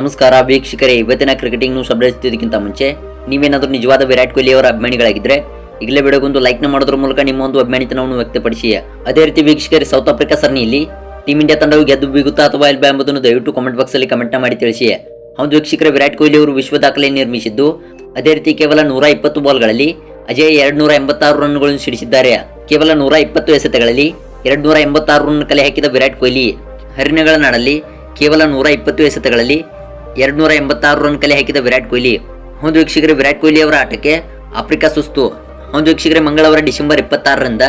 ನಮಸ್ಕಾರ ವೀಕ್ಷಕರೇ, ಇವತ್ತಿನ ಕ್ರಿಕೆಟಿಂಗ್ ನ್ಯೂಸ್ ಅಪ್ಡೇಟ್ಸ್ತಿದ್ದಕ್ಕಿಂತ ಮುಂಚೆ ನೀವೇನಾದರೂ ನಿಜವಾದ ವಿರಾಟ್ ಕೊಹ್ಲಿ ಅವರ ಅಭಿಮಾನಿಗಳಾಗಿದ್ದರೆ ಈಗಲೇ ವಿಡಿಯೋಗೊಂದು ಲೈಕ್ನ ಮಾಡೋದ್ರ ಮೂಲಕ ನಿಮ್ಮ ಒಂದು ಅಭಿಮಾನಿತನವನ್ನು ವ್ಯಕ್ತಪಡಿಸಿ. ಅದೇ ರೀತಿ ವೀಕ್ಷಕರೇ ಸೌತ್ ಆಫ್ರಿಕಾ ಸರಣಿಯಲ್ಲಿ ಟೀಮ್ ಇಂಡಿಯಾ ತಂಡವು ಗೆದ್ದು ಬೀಗುತ್ತಾ ಅಥವಾ ಇಲ್ವಾ ಎಂಬುದನ್ನು ದಯವಿಟ್ಟು ಕಾಮೆಂಟ್ ಬಾಕ್ಸಲ್ಲಿ ಕಮೆಂಟ್ನ ಮಾಡಿ ತಿಳಿಸಿ. ಹೌದು ವೀಕ್ಷಕರೇ, ವಿರಾಟ್ ಕೊಹ್ಲಿ ಅವರು ವಿಶ್ವ ದಾಖಲೆ ನಿರ್ಮಿಸಿದ್ದು, ಅದೇ ರೀತಿ ಕೇವಲ ನೂರ ಇಪ್ಪತ್ತು ಬಾಲ್ಗಳಲ್ಲಿ ಅಜಯ್ ಎರಡ್ ನೂರ ಎಂಬತ್ತಾರು ರನ್ಗಳನ್ನು ಸಿಡಿಸಿದ್ದಾರೆ. ಕೇವಲ ನೂರ ಇಪ್ಪತ್ತು ಎಸೆತಗಳಲ್ಲಿ ಎರಡ್ ನೂರ ಎಂಬತ್ತಾರು ರನ್ ಕಲೆ ಹಾಕಿದ ವಿರಾಟ್ ಕೊಹ್ಲಿ ಹರಿಣಗಳ ನಾಡಲ್ಲಿ ಕೇವಲ ನೂರ ಇಪ್ಪತ್ತು ಎಸೆತಗಳಲ್ಲಿ ಎರಡ್ ನೂರ ಎಂಬತ್ತಾರು ರನ್ ಕಲೆ ಹಾಕಿದ ವಿರಾಟ್ ಕೊಹ್ಲಿ. ಒಂದು ವೀಕ್ಷಕರೇ ವಿರಾಟ್ ಕೊಹ್ಲಿ ಅವರ ಆಟಕ್ಕೆ ಆಫ್ರಿಕಾ ಸುಸ್ತು. ಒಂದು ವೀಕ್ಷಕರೇ ಮಂಗಳವಾರ ಡಿಸೆಂಬರ್ ಇಪ್ಪತ್ತಾರರಿಂದ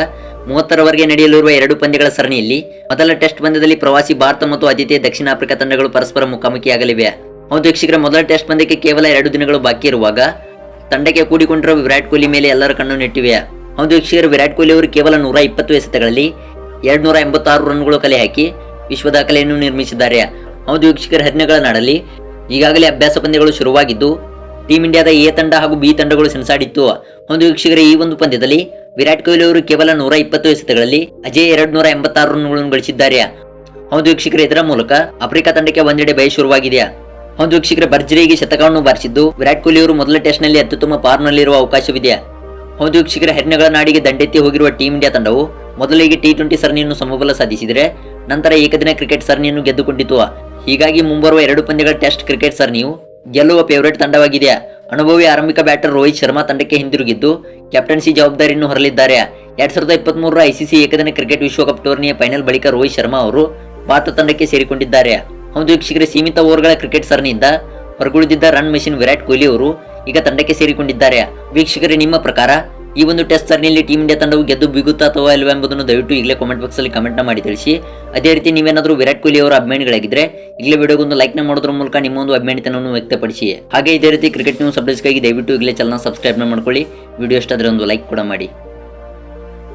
ಮೂವತ್ತರವರೆಗೆ ನಡೆಯಲಿರುವ ಎರಡು ಪಂದ್ಯಗಳ ಸರಣಿಯಲ್ಲಿ ಮೊದಲ ಟೆಸ್ಟ್ ಪಂದ್ಯದಲ್ಲಿ ಪ್ರವಾಸಿ ಭಾರತ ಮತ್ತು ಆತಿಥೇಯ ದಕ್ಷಿಣ ಆಫ್ರಿಕಾ ತಂಡಗಳು ಪರಸ್ಪರ ಮುಖಾಮುಖಿಯಾಗಲಿವೆ. ಹೌದು ವೀಕ್ಷಕರ ಮೊದಲ ಟೆಸ್ಟ್ ಪಂದ್ಯಕ್ಕೆ ಕೇವಲ ಎರಡು ದಿನಗಳು ಬಾಕಿ ಇರುವಾಗ ತಂಡಕ್ಕೆ ಕೂಡಿಕೊಂಡಿರುವ ವಿರಾಟ್ ಕೊಹ್ಲಿ ಮೇಲೆ ಎಲ್ಲರ ಕಣ್ಣು ನೆಟ್ಟಿವೆ. ಹೌದು ವೀಕ್ಷಕರು ವಿರಾಟ್ ಕೊಹ್ಲಿ ಅವರು ಕೇವಲ ನೂರ ಇಪ್ಪತ್ತು ಎಸೆತಗಳಲ್ಲಿ ಎರಡ್ನೂರ ಎಂಬತ್ತಾರು ರನ್ಗಳು ಕಲೆ ಹಾಕಿ ವಿಶ್ವ ದಾಖಲೆಯನ್ನು ನಿರ್ಮಿಸಿದ್ದಾರೆ. ಹೌದು ವೀಕ್ಷಕರ ಹದಿನಗಳ ನಾಡಲ್ಲಿ ಈಗಾಗಲೇ ಅಭ್ಯಾಸ ಪಂದ್ಯಗಳು ಶುರುವಾಗಿದ್ದು ಟೀಂ ಇಂಡಿಯಾದ ಎ ತಂಡ ಹಾಗೂ ಬಿ ತಂಡಗಳು ಸೆಣಸಾಡಿತ್ತು. ಒಂದು ವೀಕ್ಷಕರ, ಈ ಒಂದು ಪಂದ್ಯದಲ್ಲಿ ವಿರಾಟ್ ಕೊಹ್ಲಿ ಅವರು ಕೇವಲ ನೂರ ಇಪ್ಪತ್ತು ಎಸೆತಗಳಲ್ಲಿ ಅಜಯ್ ಎರಡ್ ನೂರ ಎಂಬತ್ತಾರು ರನ್ಗಳನ್ನು ಗಳಿಸಿದ್ದಾರೆ. ಹೌದು ವೀಕ್ಷಕರ ಇದರ ಮೂಲಕ ಆಫ್ರಿಕಾ ತಂಡಕ್ಕೆ ಒಂದೆಡೆ ಭಯ ಶುರುವಾಗಿದೆ. ಹೌದು ವೀಕ್ಷಕರ ಭರ್ಜರಿಯಾಗಿ ಶತಕವನ್ನು ಬಾರಿಸಿದ್ದು, ವಿರಾಟ್ ಕೊಹ್ಲಿ ಅವರು ಮೊದಲ ಟೆಸ್ಟ್ನಲ್ಲಿ ಅತ್ಯುತ್ತಮ ಫಾರ್ಮ್ನಲ್ಲಿರುವ ಅವಕಾಶವಿದೆ. ಹೌದು ವೀಕ್ಷಕರ ಹೆಣ್ಣಗಳ ನಾಡಿಗೆ ದಂಡೆತ್ತಿ ಹೋಗಿರುವ ಟೀಂ ಇಂಡಿಯಾ ತಂಡವು ಮೊದಲಿಗೆ ಟಿ ಟ್ವೆಂಟಿ ಸರಣಿಯನ್ನು ಸಮಬಲ ಸಾಧಿಸಿದರೆ, ನಂತರ ಏಕದಿನ ಕ್ರಿಕೆಟ್ ಸರಣಿಯನ್ನು ಗೆದ್ದುಕೊಂಡಿತು. ಹೀಗಾಗಿ ಮುಂಬರುವ ಎರಡು ಪಂದ್ಯಗಳ ಟೆಸ್ಟ್ ಕ್ರಿಕೆಟ್ ಸರಣಿಯು ಗೆಲ್ಲುವ ಫೇವರೇಟ್ ತಂಡವಾಗಿದೆ ಅನುಭವಿ ಆರಂಭಿಕ ಬ್ಯಾಟರ್ ರೋಹಿತ್ ಶರ್ಮಾ ತಂಡಕ್ಕೆ ಹಿಂದಿರುಗಿದ್ದು ಕ್ಯಾಪ್ಟನ್ಸಿ ಜವಾಬ್ದಾರಿಯನ್ನು ಹೊರಲಿದ್ದಾರೆ. ಎರಡ್ ಸಾವಿರದ ಇಪ್ಪತ್ತ್ ಮೂರರ ಐಸಿಸಿ ಏಕದಿನ ಕ್ರಿಕೆಟ್ ವಿಶ್ವಕಪ್ ಟೂರ್ನಿಯ ಫೈನಲ್ ಬಳಿಕ ರೋಹಿತ್ ಶರ್ಮಾ ಅವರು ಭಾರತ ತಂಡಕ್ಕೆ ಸೇರಿಕೊಂಡಿದ್ದಾರೆ. ಹೌದು ವೀಕ್ಷಕರೇ, ಸೀಮಿತ ಓವರ್ಗಳ ಕ್ರಿಕೆಟ್ ಸರಣಿಯಿಂದ ಹೊರಗುಳಿದಿದ್ದ ರನ್ ಮೆಷಿನ್ ವಿರಾಟ್ ಕೊಹ್ಲಿ ಅವರು ಈಗ ತಂಡಕ್ಕೆ ಸೇರಿಕೊಂಡಿದ್ದಾರೆ. ವೀಕ್ಷಕರೇ, ನಿಮ್ಮ ಪ್ರಕಾರ ಈ ಒಂದು ಟೆಸ್ಟ್ ಸರಣಿಯಲ್ಲಿ ಟೀಮ್ ಇಂಡಿಯಾ ತಂಡವು ಗೆದ್ದು ಬಿಗುತ್ತಾ ಅಥವಾ ಇಲ್ವಾ ಎಂಬುದನ್ನು ದಯವಿಟ್ಟು ಈಗಲೇ ಕಾಮೆಂಟ್ ಬಾಕ್ಸಲ್ಲಿ ಕಮೆಂಟ್ನ ಮಾಡಿ ತಿಳಿಸಿ. ಅದೇ ರೀತಿ ನೀವೇನಾದರೂ ವಿರಾಟ್ ಕೊಹ್ಲಿ ಅವರ ಅಭಿಮಾನಿಗಳಾಗಿದ್ದರೆ ಈಗಲೇ ವಿಡಿಯೋಗೊಂದು ಲೈಕ್ನ ಮಾಡೋದ್ರ ಮೂಲಕ ನಿಮ್ಮ ಒಂದು ಅಭಿಮಾನಿತನವನ್ನು ವ್ಯಕ್ತಪಡಿಸಿ. ಹಾಗೆ ಇದೇ ರೀತಿ ಕ್ರಿಕೆಟ್ ನ್ಯೂಸ್ ಅಪ್ಡೇಟ್ಸ್ಗಾಗಿ ದಯವಿಟ್ಟು ಈಗಲೇ ಚಾನಲ್ ಸಬ್ಸ್ಕ್ರೈಬ್ ಮಾಡ್ಕೊಳ್ಳಿ. ವಿಡಿಯೋ ಇಷ್ಟ ಆದರೆ ಒಂದು ಲೈಕ್ ಕೂಡ ಮಾಡಿ.